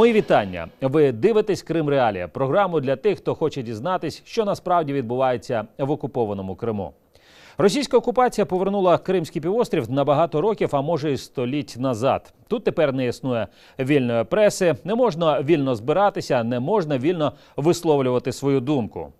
Мої вітання. Ви дивитесь Крим Реалія, програму для тих, хто хоче дізнатись, що насправді відбувається в окупованому Криму. Російська окупація повернула Кримський півострів на багато років, а може й століть назад. Тут тепер не існує вільної преси, не можна вільно збиратися, не можна вільно висловлювати свою думку.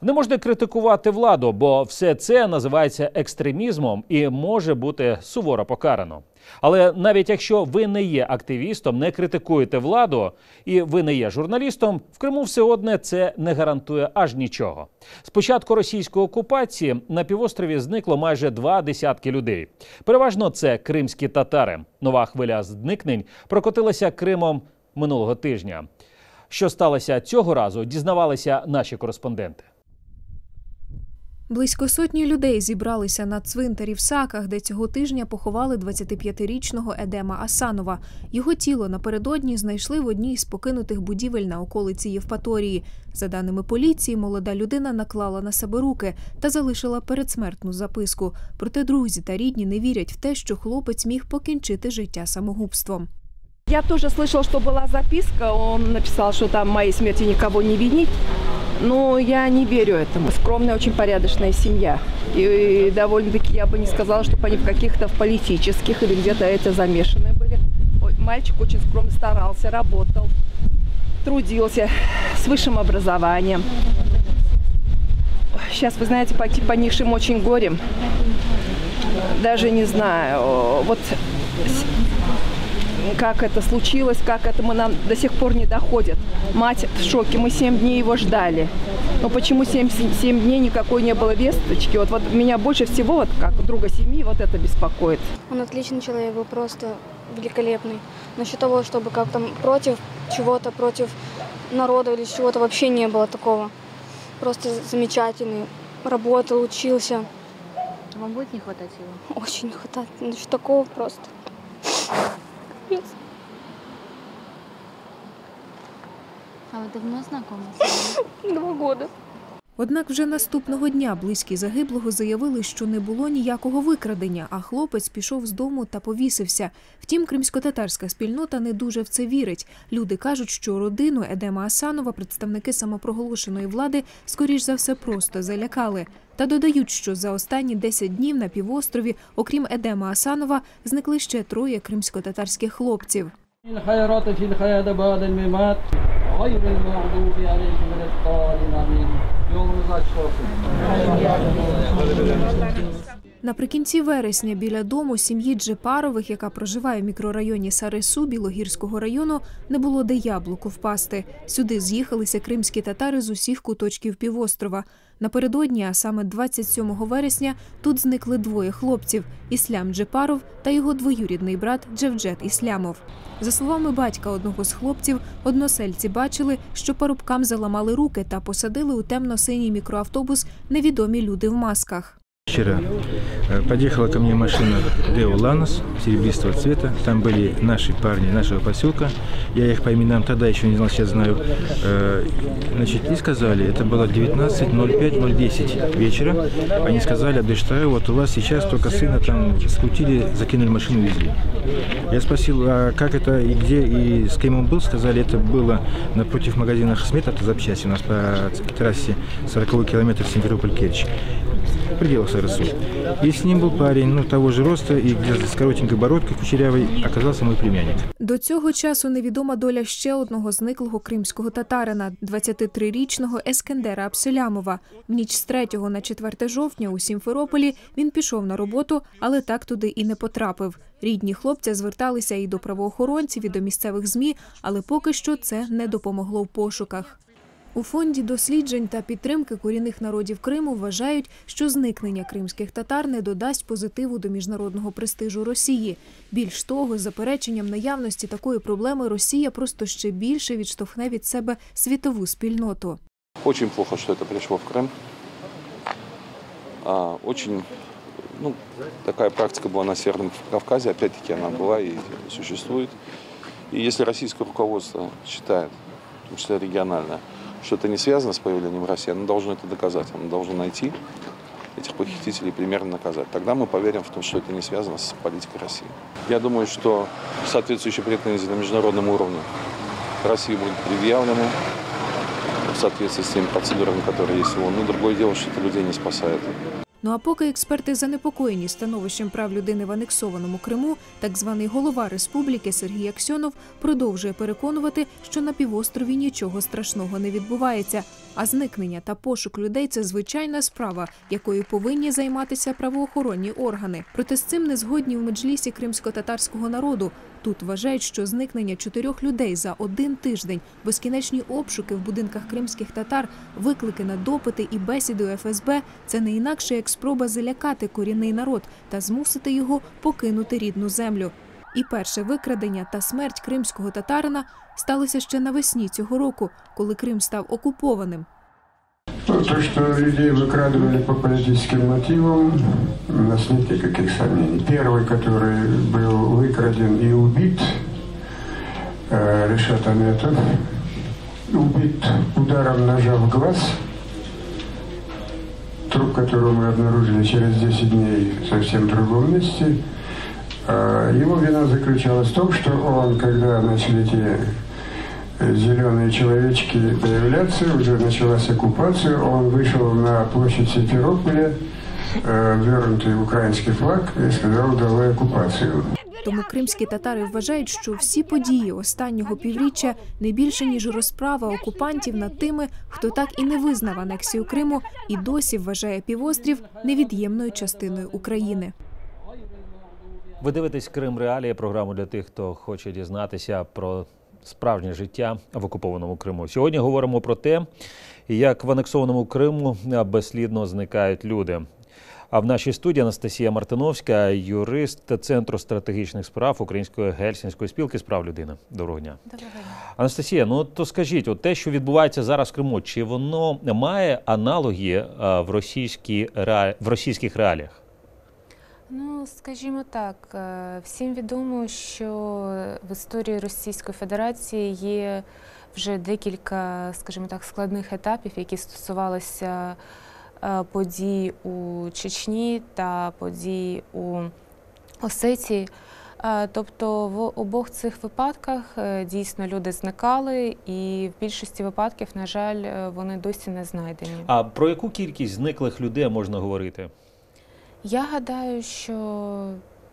Не можна критикувати владу, бо все це називається екстремізмом і може бути суворо покарано. Але навіть якщо ви не є активістом, не критикуєте владу і ви не є журналістом, в Криму все одне це не гарантує аж нічого. З початку російської окупації на півострові зникло майже два десятки людей. Переважно це кримські татари. Нова хвиля зникнень прокотилася Кримом минулого тижня. Що сталося цього разу, дізнавалися наші кореспонденти. Близько сотні людей зібралися на цвинтарі в Саках, де цього тижня поховали 25-річного Едема Асанова. Його тіло напередодні знайшли в одній з покинутих будівель на околиці Євпаторії. За даними поліції, молода людина наклала на себе руки та залишила передсмертну записку. Проте друзі та рідні не вірять в те, що хлопець міг покінчити життя самогубством. Я тоже слышал, что была записка. Он написал, что там в моей смерти никого не винить. Но я не верю этому. Скромная, очень порядочная семья. И довольно-таки я бы не сказала, чтобы они в каких-то в политических или где-то это замешаны были. Мальчик очень скромно старался, работал, трудился с высшим образованием. Сейчас, вы знаете, пойти по низшим очень горем. Даже не знаю. Вот как это случилось, как этому нам до сих пор не доходит. Мать в шоке, мы 7 дней его ждали. Но почему 7, 7 дней никакой не было весточки? Вот, вот меня больше всего, вот как друга семьи, вот это беспокоит. Он отличный человек, был просто великолепный. Насчет того, чтобы как там против чего-то, против народа или чего-то вообще не было такого. Просто замечательный. Работал, учился. Вам будет не хватать его? Очень не хватает. Насчет такого просто. Капец. А вы давно знакомы? Два года. Однак вже наступного дня близькі загиблого заявили, що не було ніякого викрадення, а хлопець пішов з дому та повісився. Втім, кримсько-татарська спільнота не дуже в це вірить. Люди кажуть, що родину Едема Асанова представники самопроголошеної влади скоріш за все просто залякали. Та додають, що за останні 10 днів на півострові, окрім Едема Асанова, зникли ще троє кримсько-татарських хлопців. Yolunuz açık olsun. Наприкінці вересня біля дому сім'ї Джепарових, яка проживає в мікрорайоні Сарису Білогірського району, не було де яблуку впасти. Сюди з'їхалися кримські татари з усіх куточків півострова. Напередодні, а саме 27 вересня, тут зникли двоє хлопців: Іслям Джепаров та його двоюрідний брат Джевджет Іслямов. За словами батька одного з хлопців, односельці бачили, що парубкам заламали руки та посадили у темно-синій мікроавтобус невідомі люди в масках. Вчера э, подъехала ко мне машина Део Ланос серебристого цвета. Там были наши парни нашего поселка. Я их по именам тогда еще не знал, сейчас знаю. Э, Значит, и сказали, это было 19.05-010 вечера. Они сказали, Абдештаю, вот у вас сейчас только сына там скрутили, закинули машину, увезли. Я спросил, а как это и где и с кем он был? Сказали, это было напротив магазина Хасмет, это запчасти у нас по трассе 40 километр Симферополь-Керчь в пределах СРСУ. И с ним был парень, ну, того же роста и с коротенькой бородкой кучерявой оказался мой племянник. До цього часу невідома доля ще одного зниклого кримського татарина, 23-річного Ескендера Абселямова. В ніч з 3 на 4 жовтня у Сімферополі він пішов на роботу, але так туди і не потрапив. Рідні хлопця зверталися і до правоохоронців, і до місцевих змі, але поки що це не допомогло в пошуках. У фонді досліджень та підтримки корінних народів Криму вважають, що зникнення кримських татар не додасть позитиву до міжнародного престижу Росії. Більш того, з запереченням наявності такої проблеми Росія просто ще більше відштовхне від себе світову спільноту. Очень плохо, что это пришло в Крым. А, очень, ну, такая практика была на Северном Кавказе, опять-таки она была и существует. И если российское руководство считает, в том числе региональное, что это не связано с появлением России, оно должно это доказать, оно должно найти этих похитителей примерно наказать. Тогда мы поверим в то, что это не связано с политикой России. Я думаю, что соответствующие претензии на международном уровне России будут предъявлены в соответствии с теми процедурами, которые есть. Но другое дело, что это людей не спасает. Ну а поки експерти занепокоєні становищем прав людини в анексованому Криму, так званий голова республіки Сергій Аксьонов продовжує переконувати, що на півострові нічого страшного не відбувається. А зникнення та пошук людей це звичайна справа, якою повинні займатися правоохоронні органи. Проте з цим не згодні в меджлісі кримсько-татарського народу. Тут вважають, що зникнення чотирьох людей за один тиждень, безкінечні обшуки в будинках кримських татар, виклики на допити і бесіди ФСБ – це не інакше як спроба залякати корінний народ та змусити його покинути рідну землю. І перше викрадення та смерть кримського татарина сталося ще навесні цього року, коли Крим став окупованим. То, что людей выкрадывали по политическим мотивам, у нас нет никаких сомнений. Первый, который был выкраден и убит, э, Решат Аметов, убит ударом ножа в глаз, труп которого мы обнаружили через 10 дней в совсем другом месте. Э, Его вина заключалась в том, что он, когда начали эти зеленые человечки появляться, уже началась оккупация, он вышел на площадь Симферополя, э, вернутый украинский флаг, и сказал «давай оккупацию». Тому кримські татари вважають, що всі події останнього півріччя не більше ніж розправа окупантів над тими, хто так і не визнав анексію Криму і досі вважає півострів невід'ємною частиною України. Ви дивитесь Крим Реалії, програму для тих, хто хоче дізнатися про справжнє життя в окупованому Криму. Сьогодні говоримо про те, як в анексованому Криму безслідно зникають люди. А в нашій студії Анастасія Мартиновська, юрист Центру стратегічних справ Української гельсінської спілки з прав людини. Доброго дня. Доброго дня. Анастасія, ну то скажіть, от те, що відбувається зараз в Криму, чи воно має аналоги в, російській, в російських реаліях? Ну, скажімо так, е, всім відомо, що в історії Російської Федерації є вже декілька, скажімо так, складних етапів, які стосувалися е, подій у Чечні та подій у Осетії. Е, Тобто в обох цих випадках дійсно люди зникали, і в більшості випадків, на жаль, вони досі не знайдені. А про яку кількість зниклих людей можна говорити? Я гадаю, що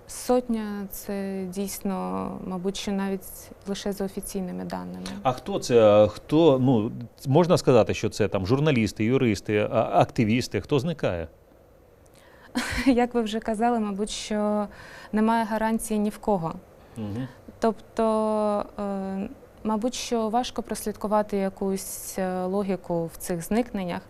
сотня це дійсно, мабуть, що навіть лише за офіційними даними. А хто це? Хто ну можна сказати, що це там журналісти, юристи, активісти? Хто зникає? Як ви вже казали, мабуть, що немає гарантії ні в кого. Угу. Тобто, е, мабуть, що важко прослідкувати якусь е, логіку в цих зникненнях.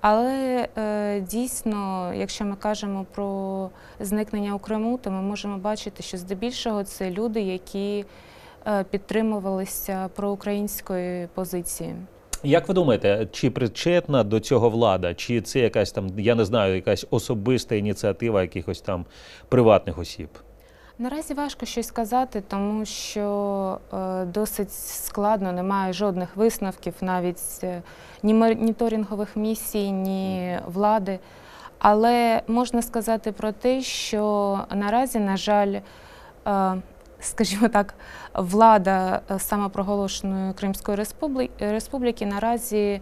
Але е, дійсно, якщо ми кажемо про зникнення у Криму, то ми можемо бачити, що здебільшого це люди, які е, підтримувалися проукраїнської позиції. Як ви думаєте, чи причетна до цього влада, чи це якась там, я не знаю, якась особиста ініціатива якихось там приватних осіб? Наразі важко щось сказати, тому що е, досить складно, немає жодних висновків, навіть е, ні моніторингових місій, ні влади. Але можна сказати про те, що наразі, на жаль, е, скажімо так, влада самопроголошеної Кримської республіки наразі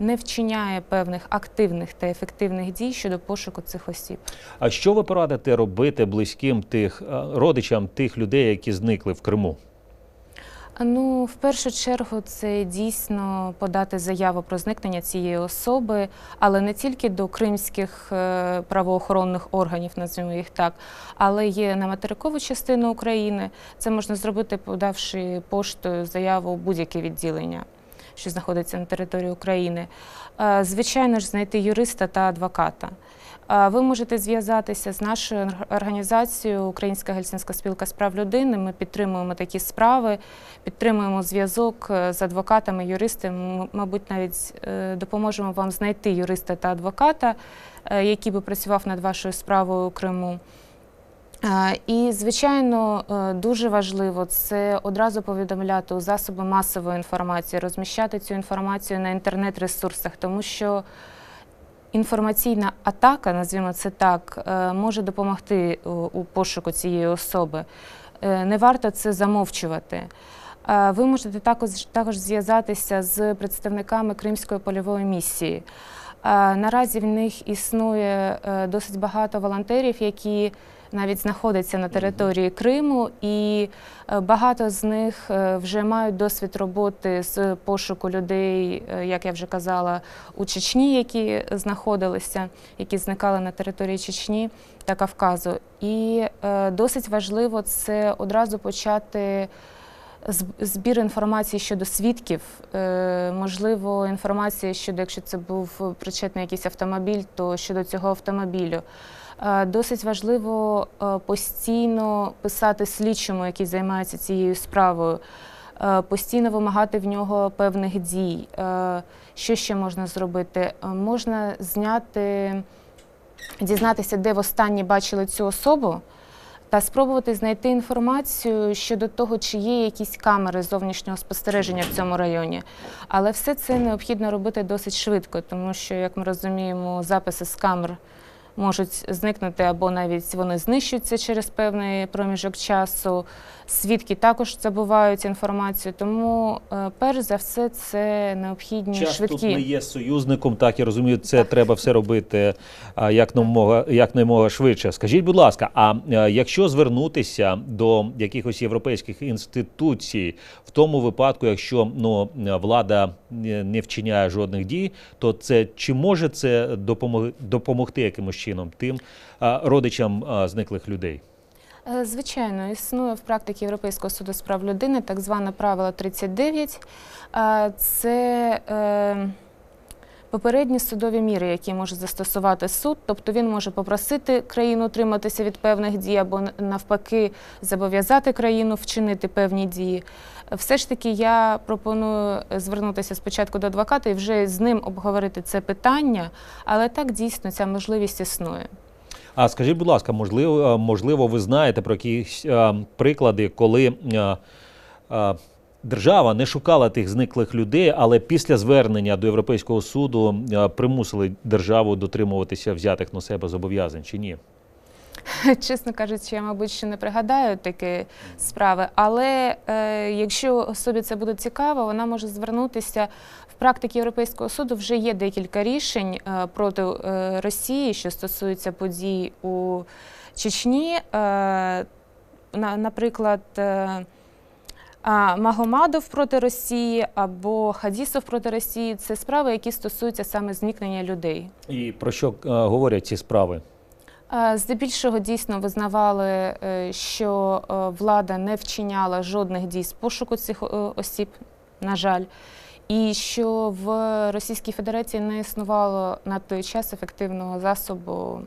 не вчиняє певних активних та ефективних дій щодо пошуку цих осіб. А що ви порадите робити близьким тих родичам тих людей, які зникли в Криму? Ну, в першу чергу, це дійсно подати заяву про зникнення цієї особи, але не тільки до кримських е, правоохоронних органів, назвемо їх так, але є на материкову частину України. Це можна зробити, подавши поштою заяву будь-яке відділення, що знаходиться на території України. Е, Звичайно ж, знайти юриста та адвоката. Е, Ви можете зв'язатися з нашою організацією Українська гельсінська спілка з прав людини. Ми підтримуємо такі справи, підтримуємо зв'язок е, з адвокатами, юристами. Мабуть, навіть допоможемо вам знайти юриста та адвоката, який би працював над вашою справою у Криму. І, звичайно, е, дуже важливо це одразу повідомляти у засоби масової інформації, розміщати цю інформацію на інтернет-ресурсах, тому що інформаційна атака, назвімо це так, е, може допомогти у, пошуку цієї особи. Е, Не варто це замовчувати. Ви можете також, також зв'язатися з представниками Кримської польової місії. Наразі в них існує досить багато волонтерів, які навіть знаходяться на території Криму, і е, багато з них е, вже мають досвід роботи з пошуку людей, е, як я вже казала, у Чечні, які знаходилися, які зникали на території Чечні та Кавказу. І досить важливо це одразу почати. Збір інформації щодо свідків, можливо, інформація щодо, якщо це був причетний якийсь автомобіль, то щодо цього автомобілю. Е, Досить важливо е, постійно писати слідчому, який займається цією справою, е, постійно вимагати в нього певних дій. Що ще можна зробити? Можна зняти, дізнатися, де востаннє бачили цю особу, та спробувати знайти інформацію щодо того, чи є якісь камери зовнішнього спостереження в цьому районі. Але все це необхідно робити досить швидко, тому що, як ми розуміємо, записи з камер можуть зникнути або навіть вони знищуються через певний проміжок часу. Свідки також забувають інформацію, тому е, перш за все це необхідні Час швидкі. тут не є союзником, так я розумію, це треба все робити а, якнаймога, якнаймога швидше. Скажіть, будь ласка, а е, якщо звернутися до якихось європейських інституцій, в тому випадку, якщо ну, влада не не вчиняє жодних дій, то це чи може це допомогти, допомогти якимось чином тим родичам зниклих людей? Е, Звичайно, існує в практиці Європейського суду з прав людини так зване правило 39. Е, Це е, попередні судові міри, які може застосувати суд. Тобто він може попросити країну утриматися від певних дій або навпаки зобов'язати країну вчинити певні дії. Все ж таки, я пропоную звернутися спочатку до адвоката і вже з ним обговорити це питання, але так дійсно ця можливість існує. А скажіть, будь ласка, можливо, е, можливо, ви знаєте про якісь е, приклади, коли е, е, держава не шукала тих зниклих людей, але після звернення до Європейського суду е, примусили державу дотримуватися взятих на себе зобов'язань чи ні? Чесно кажучи, я, мабуть, ще не пригадаю такі справи, але е, якщо особі це буде цікаво, вона може звернутися в практиці Європейського суду. Вже є декілька рішень е, проти е, Росії, що стосуються подій у Чечні. Е, на, наприклад, е, Магомадов проти Росії або Хадісов проти Росії це справи, які стосуються саме зникнення людей. І про що е, говорять ці справи? Е, Здебільшого дійсно визнавали, е, що влада не вчиняла жодних дій з пошуку цих осіб, на жаль, і що в Російській Федерації не існувало на той час ефективного засобу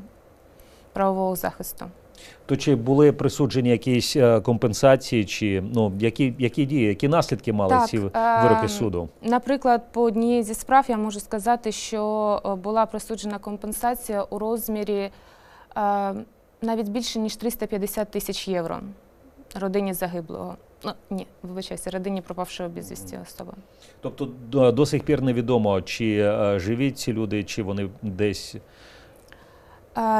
правового захисту. То чи були присуджені якісь е, компенсації, чи ну які, які дії, які наслідки мали Так, ці е, вироки суду? Наприклад, по одній зі справ я можу сказати, що е, була присуджена компенсація у розмірі е, навіть більше ніж 350 тисяч євро родині загиблого. Ну ні, вибачайся, родині пропавшої безвісті особи. Тобто до, до сих пір невідомо, чи живі ці люди, чи вони десь.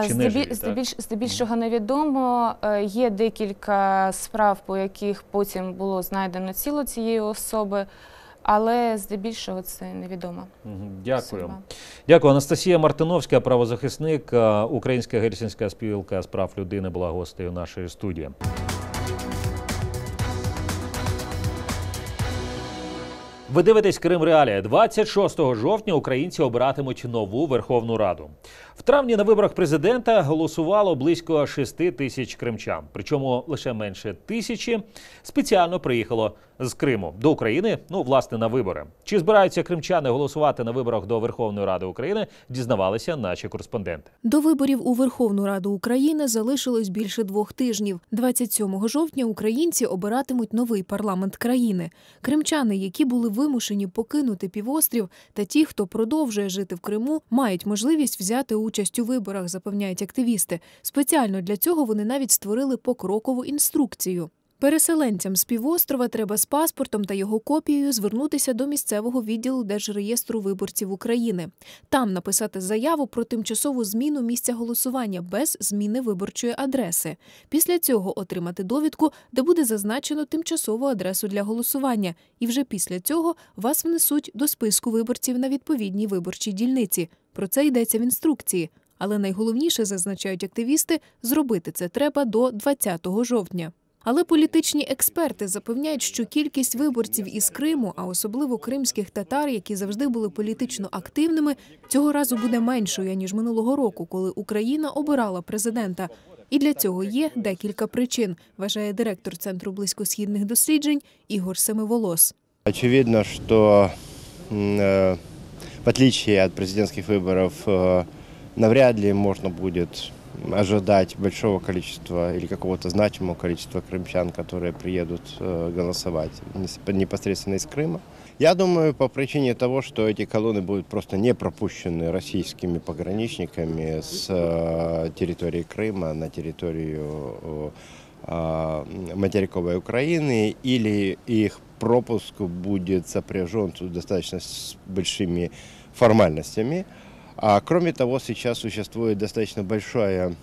Чи не живі, здебільш- здебільшого невідомо. Е, Є декілька справ, по яких потім було знайдено тіло цієї особи, але здебільшого це невідомо. Дякую. Дякую. Анастасія Мартиновська, правозахисник, е, Українська гельсінська спілка з прав людини була гостею нашої студії. Ви дивитесь Крим Реалія. 26 жовтня українці обиратимуть нову Верховну Раду. В травні на виборах президента голосувало близько 6 тисяч кримчан. Причому лише менше тисячі спеціально приїхало з Криму до України. Ну, власне, на вибори. Чи збираються кримчани голосувати на виборах до Верховної Ради України? Дізнавалися наші кореспонденти. До виборів у Верховну Раду України залишилось більше двох тижнів. 27 жовтня українці обиратимуть новий парламент країни. Кримчани, які були вимушені покинути півострів, та ті, хто продовжує жити в Криму, мають можливість взяти участь у виборах, запевняють активісти. Спеціально для цього вони навіть створили покрокову інструкцію. Переселенцям з півострова треба з паспортом та його копією звернутися до місцевого відділу Держреєстру виборців України. Там написати заяву про тимчасову зміну місця голосування без зміни виборчої адреси. Після цього отримати довідку, де буде зазначено тимчасову адресу для голосування. І вже після цього вас внесуть до списку виборців на відповідній виборчій дільниці. Про це йдеться в інструкції. Але найголовніше, зазначають активісти, зробити це треба до 20 жовтня. Але політичні експерти запевняють, що кількість виборців із Криму, а особливо кримських татар, які завжди були політично активними, цього разу буде меншою ніж минулого року, коли Україна обирала президента. І для цього є декілька причин, вважає директор центру близькосхідних досліджень Ігор Семиволос. Очевидно, что м, э, в отличие от президентских выборов э, навряд ли можно будет ожидать большого количества или какого-то значимого количества крымчан, которые приедут э, голосовать нес- непосредственно из Крыма. Я думаю, по причине того, что эти колонны будут просто не пропущены российскими пограничниками с э, территории Крыма на территорию э, а, материковой Украины, или их пропуск будет сопряжен тут достаточно с большими формальностями. Кроме того, сейчас существует достаточно большое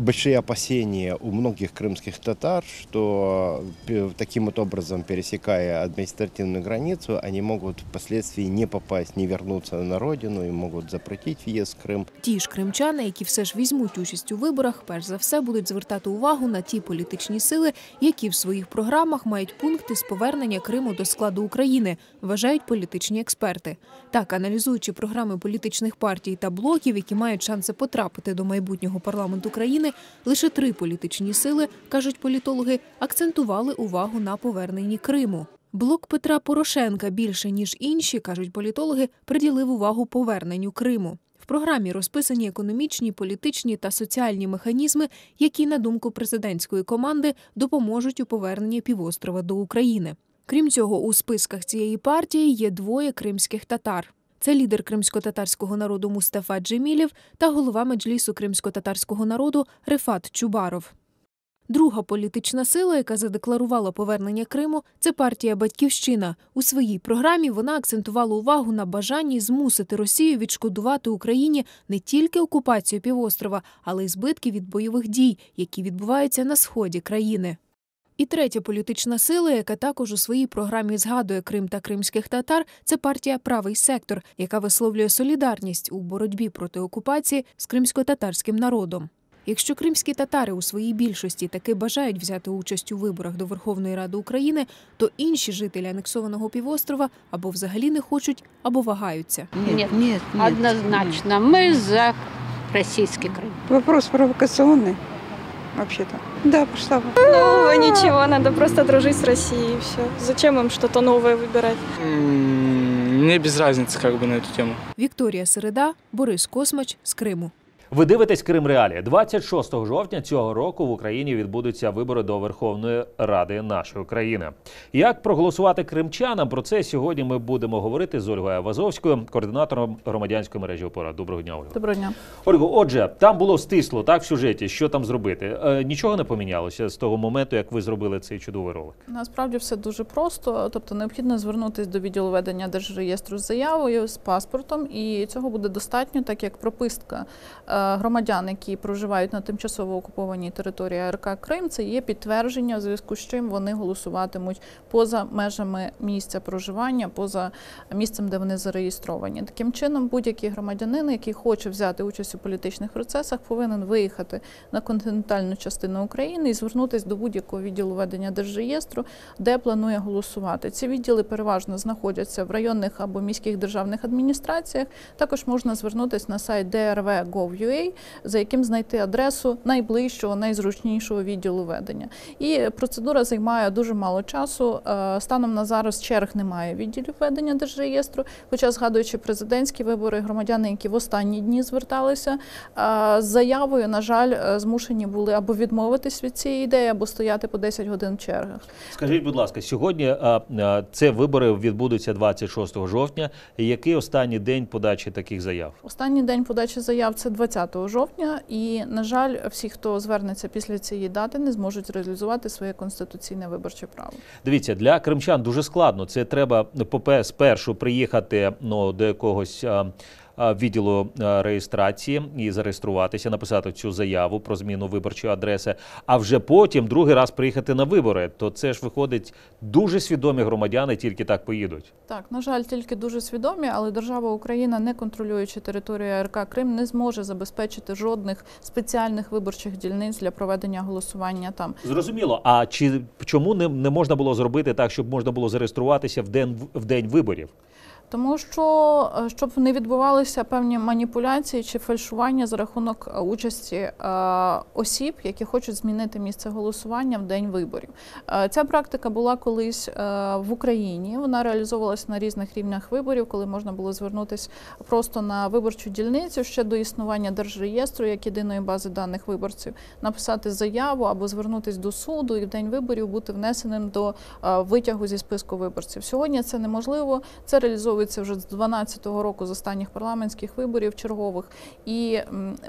большие опасения у многих крымских татар, что пе- таким вот образом, пересекая административную границу, они могут впоследствии не попасть, не вернуться на родину и могут запретить въезд в Крым. Ті ж кримчани, які все ж візьмуть участь у виборах, перш за все будуть звертати увагу на ті політичні сили, які в своїх програмах мають пункти з повернення Криму до складу України, вважають політичні експерти. Так, аналізуючи програми політичних партій та блоків, які мають шанси потрапити до майбутнього парламенту країни, лише три політичні сили, кажуть політологи, акцентували увагу на поверненні Криму. Блок Петра Порошенка більше ніж інші, кажуть політологи, приділив увагу поверненню Криму. В програмі розписані економічні, політичні та соціальні механізми, які, на думку президентської команди, допоможуть у поверненні півострова до України. Крім цього, у списках цієї партії є двоє кримських татар. Це лідер кримсько-татарського народу Мустафа Джемілєв та голова меджлісу кримсько-татарського народу Рефат Чубаров. Друга політична сила, яка задекларувала повернення Криму, це партія Батьківщина. У своїй програмі вона акцентувала увагу на бажанні змусити Росію відшкодувати Україні не тільки окупацію півострова, але й збитки від бойових дій, які відбуваються на сході країни. І третя політична сила, яка також у своїй програмі згадує Крим та кримських татар, це партія Правий сектор, яка висловлює солідарність у боротьбі проти окупації з кримсько-татарським народом. Якщо кримські татари у своїй більшості таки бажають взяти участь у виборах до Верховної Ради України, то інші жителі анексованого півострова або взагалі не хочуть, або вагаються. Нет, нет, однозначно. Мы за российский Крым. Вопрос провокационный, вообще-то. Да, пошла. бы. Ну, ничего, надо просто дружить с Россией и все. Зачем им что-то новое выбирать? Мне без разницы как бы на эту тему. Вікторія Середа, Борис Космач з Криму. Ви дивитесь Крим Реалії. 26 жовтня цього року в Україні відбудуться вибори до Верховної Ради нашої країни. Як проголосувати кримчанам? Про це сьогодні ми будемо говорити з Ольгою Вазовською, координатором громадянської мережі опора. Доброго дня, Ольга. Доброго дня. Ольго, отже, там було стисло так в сюжеті. Що там зробити? Е, нічого не помінялося з того моменту, як ви зробили цей чудовий ролик. Насправді все дуже просто. Тобто необхідно звернутися до відділу ведення держреєстру з заявою з паспортом, і цього буде достатньо, так як прописка е, громадян, які проживають на тимчасово окупованій території АРК Крим, це є підтвердження, в зв'язку з чим вони голосуватимуть поза межами місця проживання, поза місцем, де вони зареєстровані. Таким чином, будь-який громадянин, який хоче взяти участь у політичних процесах, повинен виїхати на континентальну частину України і звернутися до будь-якого відділу ведення держреєстру, де планує голосувати. Ці відділи переважно знаходяться в районних або міських державних адміністраціях. Також можна звернутися на сайт drv.gov.ua, за яким знайти адресу найближчого, найзручнішого відділу ведення. І процедура займає дуже мало часу. Е, Станом на зараз черг немає відділів ведення держреєстру. Хоча, згадуючи президентські вибори, громадяни, які в останні дні зверталися е, з заявою, на жаль, е, змушені були або відмовитись від цієї ідеї, або стояти по 10 годин в чергах. Скажіть, будь ласка, сьогодні це вибори відбудуться 26 жовтня. Який останній день подачі таких заяв? Останній день подачі заяв це 20 30 жовтня. І, на жаль, всі, хто звернеться після цієї дати, не зможуть реалізувати своє конституційне виборче право. Дивіться, для кримчан дуже складно. Це треба попе- спершу приїхати ну, до якогось відділу реєстрації і зареєструватися, написати цю заяву про зміну виборчої адреси, а вже потім другий раз приїхати на вибори. То це ж виходить дуже свідомі громадяни, тільки так поїдуть. Так, на жаль, тільки дуже свідомі, але держава Україна, не контролюючи територію АРК Крим, не зможе забезпечити жодних спеціальних виборчих дільниць для проведення голосування там. Зрозуміло. А чи чому не, не можна було зробити так, щоб можна було зареєструватися в день в день виборів? Тому що е, щоб не відбувалися певні маніпуляції чи фальшування за рахунок е, участі е, осіб, які хочуть змінити місце голосування в день виборів. Ця практика була колись в Україні. Вона реалізовувалася на різних рівнях виборів, коли можна було звернутися просто на виборчу дільницю ще до існування держреєстру як єдиної бази даних виборців, написати заяву або звернутися до суду і в день виборів бути внесеним до витягу зі списку виборців. Сьогодні це неможливо. Це реалізовується вже з 2012 року з останніх парламентських виборів чергових, і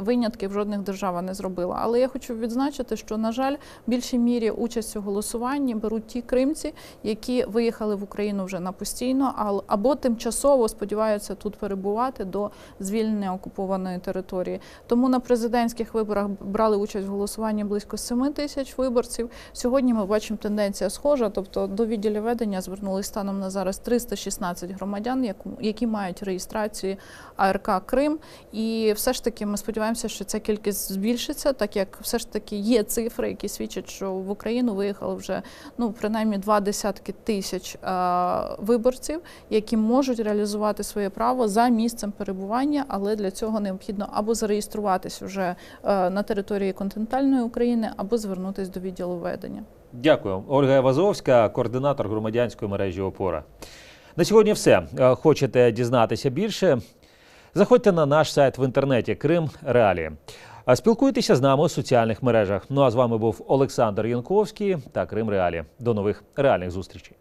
винятків жодних держава не зробила. Але я хочу відзначити, що на жаль, в більшій мірі участь у голосуванні беруть ті кримці, які виїхали в Україну вже на постійно, або тимчасово сподіваються тут перебувати до звільнення окупованої території. Тому на президентських виборах брали участь в голосуванні близько 7 тисяч виборців. Сьогодні ми бачимо тенденція схожа, тобто до відділів ведення звернулись станом на зараз 316 громадян, яку- які мають реєстрацію АРК Крим. І все ж таки ми сподіваємося, що ця кількість збільшиться, так як все ж таки є цифри, які свідчать, що в Україну виїхало вже ну принаймні два десятки тисяч виборців, які можуть реалізувати своє право за місцем перебування, але для цього необхідно або зареєструватись вже на території континентальної України, або звернутися до відділу ведення. Дякую. Ольга Івазовська, координатор громадянської мережі Опора. На сьогодні все. Е, Хочете дізнатися більше? Заходьте на наш сайт в інтернеті Крим Реалії. Спілкуйтеся з нами у соціальних мережах. Ну а з вами був Олександр Янковський та Крим Реалі. До нових реальних зустрічей.